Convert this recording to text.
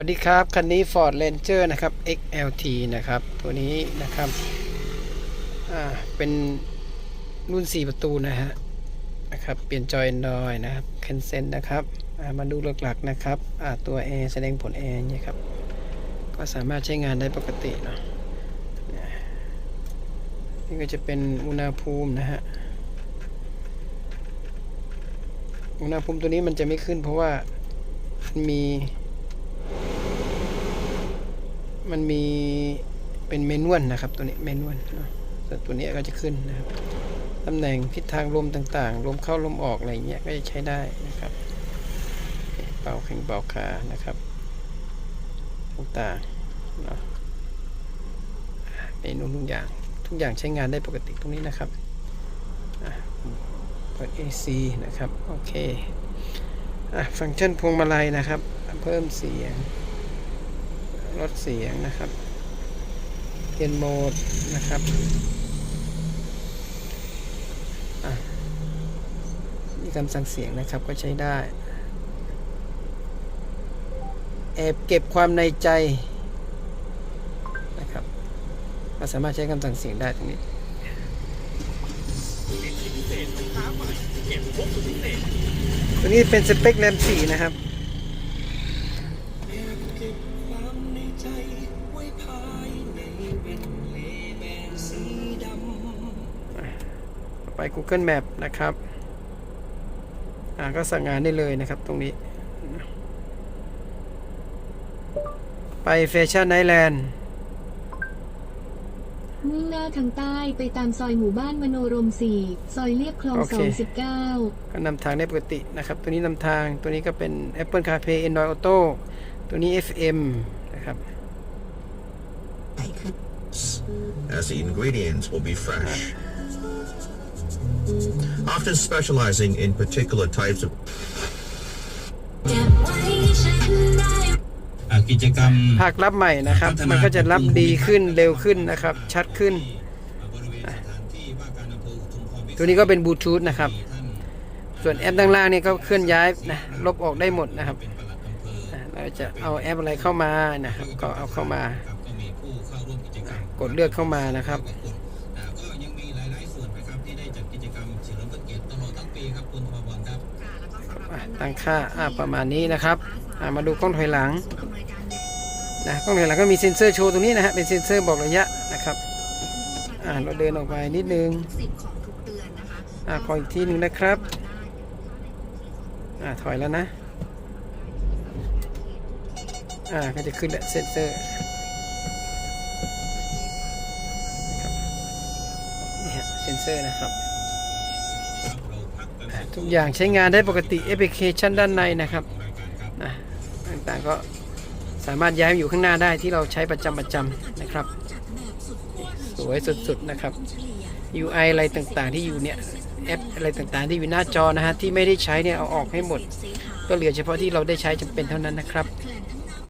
สวัสดีครับ คันนี้ Ford Ranger นะครับ XLT นะครับ ตัวนี้นะครับอ่าเป็นรุ่น 4 ประตูนะฮะนะครับเปลี่ยนจอย Android นะครับ c a n s e n นะครับอ่ามาดูหลักๆนะครับอ่าตัวแอร์แสดงผลแอร์เนี่ยครับ ก็สามารถใช้งานได้ปกติเนาะเนี่ยนี่ก็จะเป็นอุณหภูมินะฮะอุณหภูมิตัวนี้มันจะไม่ขึ้นเพราะว่ามัน มันมีเป็นเมนวลนะครับ ตัวนี้เมนวลเนาะส่วนตัวนี้ก็จะขึ้นนะครับตำแหน่งทิศทางลมต่างๆ ลมเข้าลมออกอะไรเงี้ยก็จะใช้ได้นะครับ เป่าแข่งเป่าขานะครับ ต่างๆเนาะเมนูทุกอย่างทุกอย่างใช้งานได้ปกติตรงนี้นะครับเปิด AC นะครับ โอเค ฟังก์ชันพวงมาลัยนะครับ เพิ่มเสียง ลดเสียงนะครับเปลี่ยนโหมดนะครับมีคำสั่งเสียงนะครับก็ใช้ได้แอบเก็บความในใจนะครับเราสามารถใช้คำสั่งเสียงได้ตรงนี้ ตัวนี้เป็นสเปคแรม4นะครับ ไป Google Map นะครับ อ่าก็สั่งงานได้เลยนะครับตรงนี้ ไปแฟชั่นไนแลนด์ น้าทางใต้ไปตามซอยหมู่บ้านมโนรม4ซอยเรียบคลองโอเค29ก็นำทางได้ปกตินะครับ ตัวนี้นำทางตัวนี้ก็เป็น Apple CarPlay Android Auto ตัวนี้ FM นะครับ as the ingredients will be fresh. Often specializing in particular types of อ่า กิจกรรมภาครับใหม่นะครับ มันก็จะรับดีขึ้นเร็วขึ้นนะครับ ชัดขึ้นบริเวณสถานที่ว่าการอำเภออุทุมพรพิตัวนี้ก็เป็นบลูทูธนะครับท่านส่วนแอปด้านล่างนี่ก็เคลื่อนย้ายนะลบออกได้หมดนะครับเป็นปลัดอำเภออ่าเราจะเอาแอปอะไรเข้ามานะครับ ก็เอาเข้ามาครับก็มีผู้เข้าร่วมกิจกรรมกดเลือกเข้ามานะครับกดอ่าก็ยังมีหลายๆส่วนนะครับที่ได้จัดกิจกรรมเฉลิมพระเกียรติตลอดทั้งปีครับคุณพบอลครับอะตั้งค่าอะประมาณนี้นะครับอะ มาดูกล้องถอยหลังนะกล้องถอยหลังก็มีเซ็นเซอร์โชว์ตรงนี้นะฮะเป็นเซ็นเซอร์บอกระยะนะครับอะเราเดินออกไปนิดนึงอะขออีกทีหนึ่งนะครับอะถอยแล้วนะอะก็จะขึ้นแล้วเซ็นเซอร์นะครับนี่ฮะเซ็นเซอร์นะครับ ทุกอย่างใช้งานได้ปกติแอปพลิเคชันด้านในนะครับนะ ต่างๆ ก็สามารถย้ายมาอยู่ข้างหน้าได้ที่เราใช้ประจำประจำนะครับ สวยสุดๆนะครับ UI อะไรต่างๆ ที่อยู่เนี่ยแอปอะไรต่างๆ ที่อยู่หน้าจอนะฮะที่ไม่ได้ใช้เนี่ยเอาออกให้หมด ก็เหลือเฉพาะที่เราได้ใช้จำเป็นเท่านั้นนะครับ